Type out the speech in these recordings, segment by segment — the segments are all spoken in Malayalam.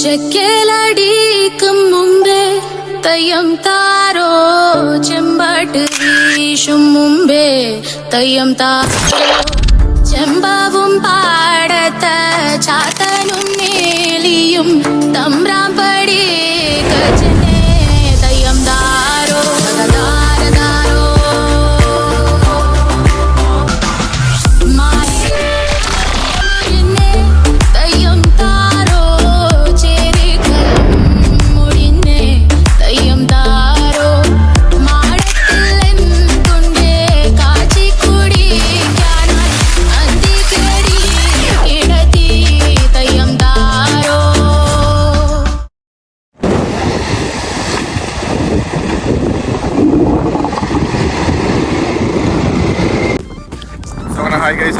ചെക്കലടിക്കും മുമ്പേ തയ്യം താരോ? ചെമ്പാട്ട് വീശും മുമ്പേ തയ്യം താരോ ചെമ്പാവും പാടത്ത ചാത്തനും മേലിയും തമ്പ്രാമ്പടി ഗജനെ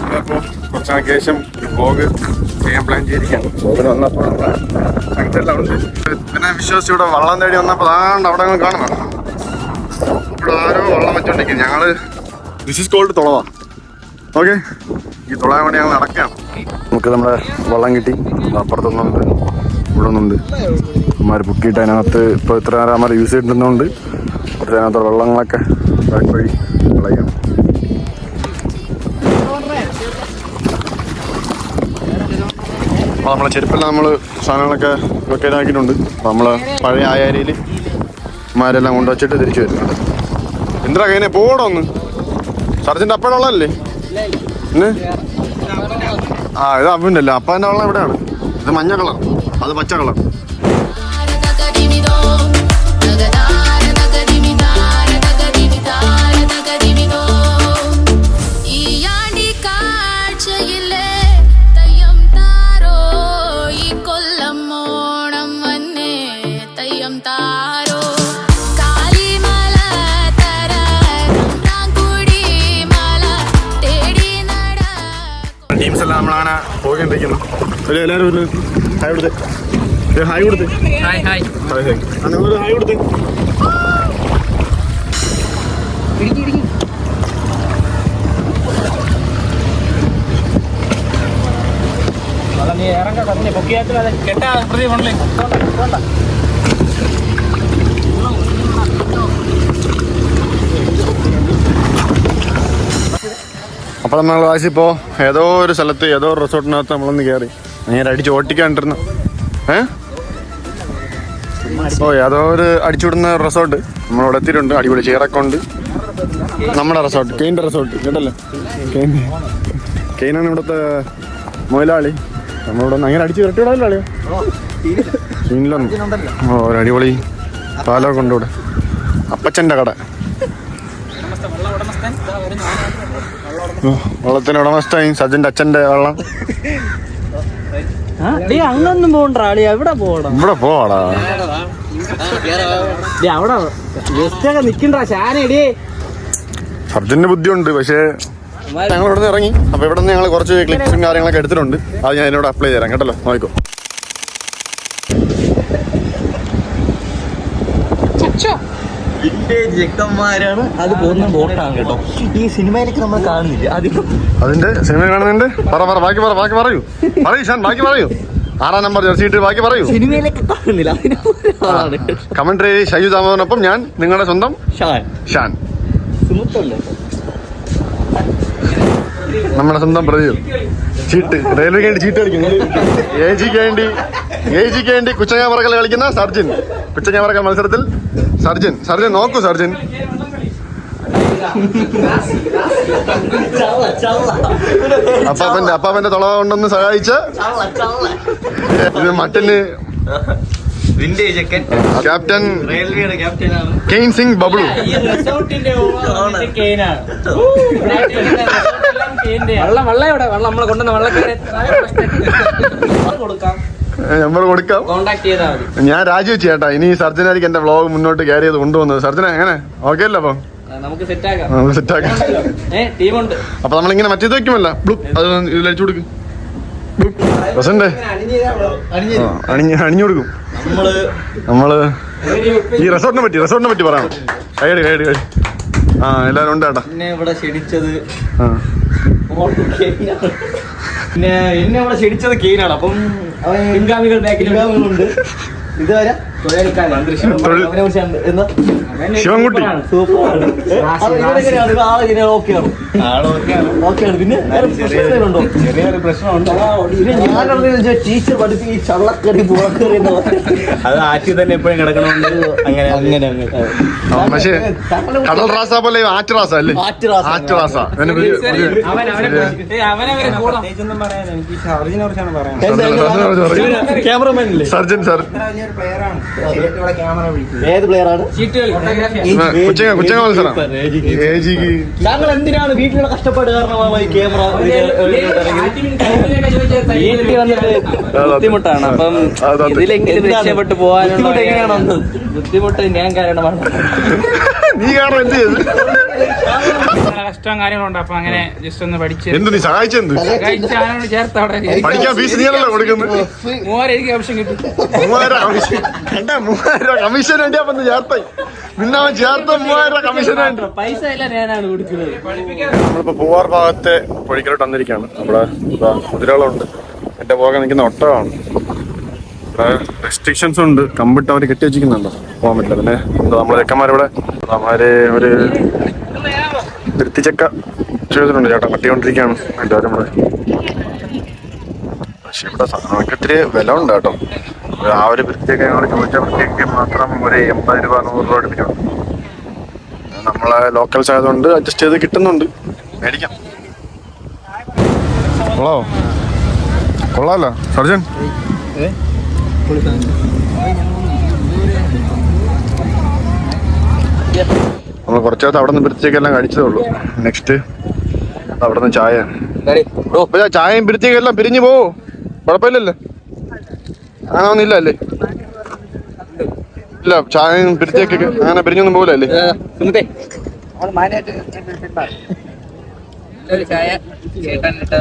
നമ്മളിപ്പോൾ കുറച്ച് നാൾക്ക് ശേഷം ചെയ്യാൻ പ്ലാൻ ചെയ്തിരിക്കുകയാണ്. വ്ലോഗിന് വന്നപ്പോൾ പിന്നെ വിശ്വസിച്ച് ഇവിടെ വള്ളം തേടി വന്നപ്പോൾ അതാണ്ട് അവിടെ അങ്ങ് കാണുന്നു. ഇവിടെ ആരോ വള്ളം വെച്ചോണ്ടിരിക്കും ഞങ്ങൾ ദിസ് ഇസ് കോൾഡ് തുളവാ. ഓക്കെ ഈ തുളയാൻ വേണ്ടി ഞങ്ങൾ നടക്കാം നമുക്ക് നമ്മുടെ വള്ളം കിട്ടി. അപ്പുറത്തൊന്നുണ്ട് ഇവിടെ ഒന്നുണ്ട് അമ്മമാർ ബുക്കിയിട്ട് അതിനകത്ത് ഇപ്പോൾ ഇത്ര നേരം അമ്മമാർ യൂസ് ചെയ്തിട്ടുണ്ടെന്നുണ്ട്. അതിനകത്ത് വെള്ളങ്ങളൊക്കെ വഴി അപ്പോൾ നമ്മളെ ചെരുപ്പെല്ലാം നമ്മൾ സാധനങ്ങളൊക്കെ ലൊക്കേറ്റ് ആക്കിയിട്ടുണ്ട്. നമ്മൾ പഴയ ആയാരിയിൽ മാരെല്ലാം കൊണ്ടുവച്ചിട്ട് തിരിച്ചു വരുന്നുണ്ട്. എന്തിനാ കഴിഞ്ഞാൽ പോകണം ഒന്ന്. സർജന്റെ അപ്പഴുള്ളതല്ലേ ആ ഇത് അപ്പന്റെ അല്ല. അപ്പന്റെ വെള്ളം എവിടെയാണ് ഇത് മഞ്ഞ കളർ. അത് പച്ച കളർ. ടീംസ് എല്ലാം നമ്മളങ്ങനെ പോയിക്കൊണ്ടിരിക്കുന്നു. ഒരു എല്ലാവരും ഒരു ഹായ് കൊടുത്തേ. ഹായ് കൊടുത്തേ. ഹായ് ഹായ് ഹായ് ഹായ് നിങ്ങളൊരു കൊടുത്തേ. ഇറങ്ങ തന്നെ പൊക്കിയാത്തിൽ കെട്ടാ പ്രതി കൊണ്ടേ അപ്പോൾ നമ്മൾ വാശിപ്പോൾ ഏതോ ഒരു സ്ഥലത്ത് ഏതോ റിസോർട്ടിനകത്ത് നമ്മളൊന്ന് കയറി അങ്ങനെ അടിച്ച് ഓട്ടിക്കാണ്ടിരുന്ന ഏ? ഓ ഏതോ ഒരു അടിച്ചുവിടുന്ന റിസോർട്ട്. നമ്മളിവിടെ എത്തിയിട്ടുണ്ട്. അടിപൊളി ചെയറൊക്കെ ഉണ്ട്. നമ്മുടെ റിസോർട്ട് കെയിന്റെ റിസോർട്ട് കേട്ടല്ലോ? കെയിൻ കെയിനാണ് ഇവിടുത്തെ മുതലാളി. നമ്മളിവിടെ അങ്ങനെ അടിച്ച് വിരട്ടി വിടാമല്ലോ സീനിലൊന്നും. ഓ ഒരു അടിപൊളി പാലമൊക്കെ ഉണ്ട് ഇവിടെ. അപ്പച്ചന്റെ കട. വള്ളത്തിന് ഉടമസ്ഥയും സജിന്റെ അച്ഛന്റെ വള്ളം. അങ്ങൊന്നും പോണ്ടാ എവിടെ പോടാ ഇവിടെ പോവാടാ. അവിടെ ജസ്റ്റ് ഒക്കെ നിക്കണ്ട ശാനടി സർജന്റെ ബുദ്ധിയുണ്ട് പക്ഷേ ഞങ്ങൾ ഇവിടെ നിന്ന് ഇറങ്ങി. അപ്പൊ ഇവിടെ നിന്ന് ഞങ്ങൾ കുറച്ച് ക്ലിപ്സും കാര്യങ്ങളൊക്കെ എടുത്തിട്ടുണ്ട്. അത് ഞാൻ എന്നോട് അപ്ലൈ ചെയ്യാം കേട്ടല്ലോ? നോക്കോ വിന്റേജ് ചെക്കന്മാരാണ് അത് പോകുന്ന ബോട്ടാണ് കേട്ടോ. ഈ സിനിമയിലേക്ക് നമ്മൾ കാണുന്നില്ല? അധികം അതിന്റെ സിനിമ കാണുന്നുണ്ട്. പറ പറ ബാക്കി പറ ബാക്കി പറയൂ. പറയൂ ഷാൻ ബാക്കി പറയൂ. ആറാം നമ്പർ ജെർസി ഇട്ട് ബാക്കി പറയൂ. സിനിമയിലേക്ക് കാണുന്നില്ല. കമന്ററി ഷൈജു ദാമോദനൊപ്പം ഞാൻ നിങ്ങളുടെ സ്വന്തം ഷാൻ. ഷാൻ. നമ്മുടെ സ്വന്തം പ്രതികൾ ചീട്ട് റെയിൽവേക്ക് വേണ്ടി ചീട്ട് കളിക്കും. എ ജിക്ക് വേണ്ടി എ ജിക്ക് വേണ്ടി കുച്ചങ്ങ പറക്കൽ കളിക്കുന്ന സർജിൻ. കുച്ചങ്ങ പറക്കൽ മത്സരത്തിൽ സർജൻ സർജൻ നോക്കൂ സർജൻ. അപ്പാപ്പന്റെ അപ്പാപ്പന്റെ തുള കൊണ്ടൊന്ന് സഹായിച്ച. മട്ടന് ക്യാപ്റ്റൻ റെയിൽവേയുടെ ക്യാപ്റ്റനാണ്. കെയിൻ സിംഗ് ബബ്ലു വെള്ളം വെള്ളം ഇവിടെ വെള്ളം നമ്മളെ കൊണ്ടുവന്ന വെള്ളക്കാരെ. കൊടുക്കാം. നമ്മൾ കൊടുക്കാം. ഞാൻ രാജു ചേട്ടാ. ഇനി സർജനായിരിക്കും എന്റെ വ്ളോഗ് മുന്നോട്ട് ക്യാരി ചെയ്ത് കൊണ്ടുവന്നത്. സർജന എങ്ങനെ? ഓക്കെ അല്ലേ അപ്പൊ? നമുക്ക് സെറ്റ് ആക്കാം. അപ്പൊ നമ്മളിങ്ങനെ മറ്റേത് വെക്കുമല്ല. അത് ഇതിൽ അടിച്ചു കൊടുക്കും. പ്രസന്റ് അണിഞ്ഞ് അണിഞ്ഞു കൊടുക്കും. നമ്മൾ നമ്മൾ ഈ റിസോർട്ടിനെ പറ്റി റിസോർട്ടിനെ പറ്റി പറയാം കൈയടി കൈയടി കൈ ആ എല്ലാരും ഉണ്ട് ചേട്ടാ. പിന്നെ ഇവിടെ ക്ഷണിച്ചത്. പിന്നെ എന്നെ ഇവിടെ ക്ഷണിച്ചത് കീനാണ്. അപ്പം പിൻഗാമികൾ ബാക്കിലുണ്ട്. ഇതുവരെ ശിവൻകുട്ടി. ടീച്ചർ ചള്ളക്കറി അത് ആറ്റി തന്നെ എപ്പോഴും അങ്ങനെ. അങ്ങനെ പക്ഷേ കടൽ റാസ പോലെ ആറ്റ് റാസ അല്ലേ? ആറ്റ് റാസ. Surgeon sir. ഏത് പ്ലെയർ ആണ്? കുച്ചങ്ങ കുച്ചങ്ങ മത്സരം താങ്കൾ എന്തിനാണ് വീട്ടിലുള്ള കഷ്ടപ്പാട് കാരണമാണ് ഈ ക്യാമറ വീട്ടിൽ വന്നിട്ട് ബുദ്ധിമുട്ടാണ്. അപ്പം. ഇതിലെങ്കിലും രക്ഷപ്പെട്ട് പോകാനുള്ള ബുദ്ധിമുട്ട് ഞാൻ കാരണമാണ്. നീ കാരണം എന്ത് ചെയ്ത്? കഷ്ടവും കാര്യങ്ങളുണ്ട്. അപ്പൊ അങ്ങനെ ജസ്റ്റ് ഒന്ന് പഠിച്ച് എന്ത് നീ സഹായിച്ചെന്ത് ചേർത്ത് അവിടെ പഠിക്കാൻ ഫീസ് നീയല്ലോ കൊടുക്കുന്നത് മൂവായിരം എനിക്ക് ആവശ്യം കിട്ടി. മൂവായിരം കമ്മീഷൻ മൂവായിരം കമ്മീഷൻ വേണ്ടിയാ വന്ന് ചേർത്തായി നിന്നവൻ ചേർത്ത മൂവായിരം കമ്മീഷൻ വേണ്ടി. പൈസ എല്ലാം ഞാനാണ് കൊടുക്കുന്നത്. നമ്മളിപ്പോ പൂവാർ ഭാഗത്തെ പൊഴിക്കലോട്ട് വന്നിരിക്കുകയാണ്. നമ്മുടെ കുതിരകളുണ്ട്. എന്റെ പോകാൻ നിൽക്കുന്ന ഒട്ടകമാണ്. റെസ്ട്രിക്ഷൻസ് ഉണ്ട്. കമ്പിട്ട് അവർ കെട്ടി വെച്ചിരിക്കുന്നുണ്ടോ പോകാൻ പറ്റില്ല. പിന്നെ എന്താ നമ്മളെ ചെക്കന്മാരിവിടെ? അവർ ഒരു വൃത്തിച്ചക്ക ചെയ്തിട്ടുണ്ട് ചേട്ടാ കട്ടിക്കൊണ്ടിരിക്കുകയാണ് എല്ലാവരും ഇവിടെ പക്ഷെ ഇവിടെ സാധനങ്ങൾക്ക് ഇത്തിരി വില ഉണ്ട് കേട്ടോ. ആ ഒരു വൃത്തിയൊക്കെ ഞങ്ങൾ ചോദിച്ച വൃത്തിയൊക്കെ മാത്രം ഒരു എൺപത് രൂപ നൂറ് രൂപ അടുപ്പിക്കണം. നമ്മളെ ലോക്കൽസ് ആയതുകൊണ്ട് അഡ്ജസ്റ്റ് ചെയ്ത് കിട്ടുന്നുണ്ട്. മേടിക്കാം. ഹലോ കൊള്ളാമല്ലോ സർജൻ? നമ്മൾ കുറച്ചകത്ത് അവിടെ നിന്ന് പിടിച്ചേക്കെല്ലാം കഴിച്ചതേ ഉള്ളൂ നെക്സ്റ്റ് അവിടെ നിന്ന് ചായ ചായയും പിരിച്ചേക്കെല്ലാം പിരിഞ്ഞു പോവോ? കുഴപ്പമില്ലല്ലോ? അങ്ങനെ ഒന്നും അല്ലേ ഇല്ല ചായയും പിരിച്ചേക്കൊക്കെ അങ്ങനെ പിരിഞ്ഞൊന്നും പോകില്ല അല്ലേ കൂടെ ചായ ചേട്ടൻ ഇട്ട്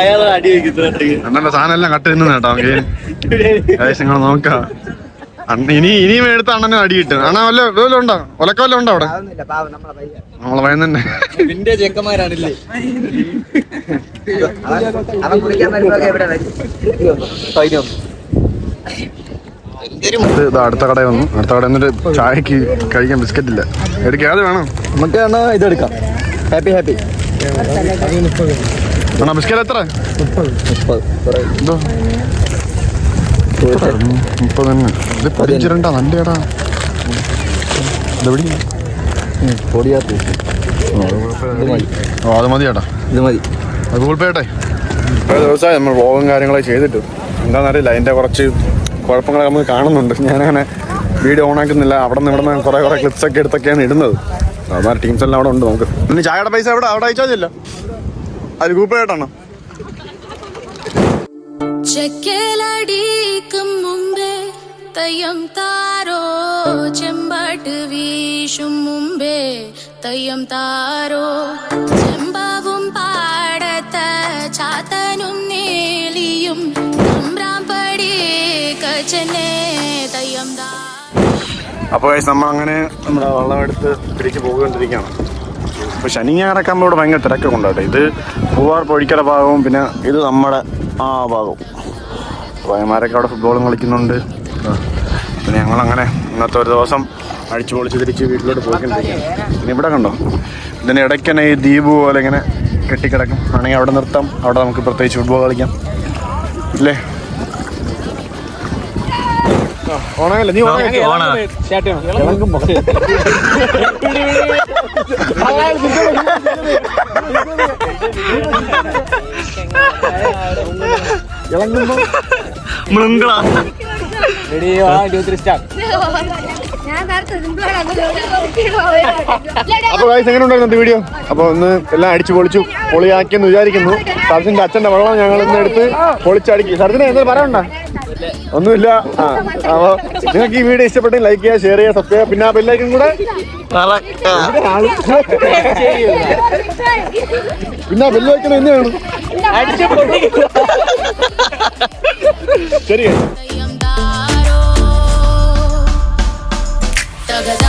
അയാൾ അടി അണ്ണന്റെ സാധനം എല്ലാം കട്ട് തിന്നു കേട്ടോ നിങ്ങൾ നോക്കാം. അണ്ണ ഇനി ഇനിയും എടുത്ത് അണ്ണനെ അടി കിട്ടും. അണ്ണ വല്ല വല്ല ഉണ്ടോ? ഒലക്ക വല്ല ഉണ്ടോ അവിടെ? നമ്മളെ ഭയം തന്നെ. നിന്റെ ചെക്കന്മാരാണില്ലേ? അടുത്ത കട വന്നു. അടുത്ത കട വന്നിട്ട് ചായക്ക് കഴിക്കാൻ ബിസ്ക്കറ്റ് ഇല്ല എടുക്കാതെ അത് വേണം? നമുക്ക് ഇതെടുക്കാം. ഹാപ്പി ഹാപ്പി അണ്ണാ ബിസ്ക്കറ്റ് എത്ര? മുപ്പത് തന്നെ. ഇത് പതിച്ചിരണ്ടാ നല്ല ചേട്ടാ ഇതെവിടെ പൊടിയാത്ത. ഓ അത് മതി ചേട്ടാ ഇത് മതി. അത് ഗൂഗിൾ പേ ആട്ടെ ദിവസമായി നമ്മൾ വ്ളോഗും കാര്യങ്ങളൊക്കെ ചെയ്തിട്ട്. എന്താണെന്നറിയില്ല അതിന്റെ കുറച്ച് കുഴപ്പങ്ങളൊക്കെ നമുക്ക് കാണുന്നുണ്ട്. ഞാനങ്ങനെ വീഡിയോ ഓൺ ആക്കുന്നില്ല. അവിടെ നിന്ന് ഇവിടെ നിന്ന് കുറേ കുറേ ക്ലിപ്സ് ഒക്കെ എടുത്തൊക്കെയാണ് ഇടുന്നത്. സാധാരണ ടീംസ് എല്ലാം അവിടെ ഉണ്ട് നമുക്ക്. പിന്നെ ചായയുടെ പൈസ എവിടെ? അവിടെ അയച്ചാൽ അത് പേ ആയിട്ടാണ്. ചെക്കലടിക്കും മുമ്പേ തയ്യം താരോ ചെമ്പാട്ട് വീശും മുമ്പേ തയ്യം താരോ ചെമ്പാവും പാടത്ത ചാത്തനും നീലിയും തമ്പ്രാമ്പടി കച്ചനെ തയ്യം താ അപ്പോൾ നമ്മൾ അങ്ങനെ നമ്മുടെ വള്ളമെടുത്ത് തിരിച്ച് പോകൊണ്ടിരിക്കുകയാണ് ഇപ്പോൾ ശനി ഞായറൊക്കെ ഇവിടെ ഭയങ്കര തിരക്കൊക്കെ ഉണ്ടാകട്ടെ ഇത് പൂവാർ പൊഴിക്കല ഭാഗവും പിന്നെ ഇത് നമ്മുടെ ആ ഭാഗവും. പയന്മാരൊക്കെ അവിടെ ഫുട്ബോളും കളിക്കുന്നുണ്ട്. പിന്നെ ഞങ്ങളങ്ങനെ ഇന്നത്തെ ഒരു ദിവസം അടിച്ചു പൊളിച്ച് തിരിച്ച് വീട്ടിലോട്ട് പോയിക്കൊണ്ടിരിക്കുകയാണ്. പിന്നെ ഇവിടെ കണ്ടോ? ഇതിന് ഇടയ്ക്ക് തന്നെ ഈ ദ്വീപ് പോലെ ഇങ്ങനെ കെട്ടിക്കിടക്കും. ആണെങ്കിൽ അവിടെ നിർത്താം. അവിടെ നമുക്ക് പ്രത്യേകിച്ച് ഫുട്ബോൾ കളിക്കാം. ഇല്ലേ? ഓണമല്ലേ നീ ഓണം. ഞാൻ നേരത്തെ സിമ്പിളാണ് അപ്പൊ ഗൈസ് എങ്ങനെ ഉണ്ടായിരുന്നു വീഡിയോ അപ്പൊ ഒന്ന് എല്ലാം അടിച്ചു പൊളിച്ചു പൊളിയാക്കിയെന്ന് വിചാരിക്കുന്നു. സർജിന്റെ അച്ഛന്റെ വെള്ളം ഞങ്ങൾ ഇന്ന് എടുത്ത് പൊളിച്ചടിക്കും. സർജിനെ എന്താ പറയണ്ട. ഒന്നുമില്ല. ആ അപ്പൊ നിങ്ങൾക്ക് ഈ വീഡിയോ ഇഷ്ടപ്പെട്ടെങ്കിൽ ലൈക്ക് ചെയ്യുക ഷെയർ ചെയ്യുക സബ്സ്ക്രൈബ് ചെയ്യുക. പിന്നെ ആ ബെല്ലൈക്കും കൂടെ പിന്നെ ആ ബെല്ലൈക്കണം എന്ന് വേണം. ശരി. തകതാര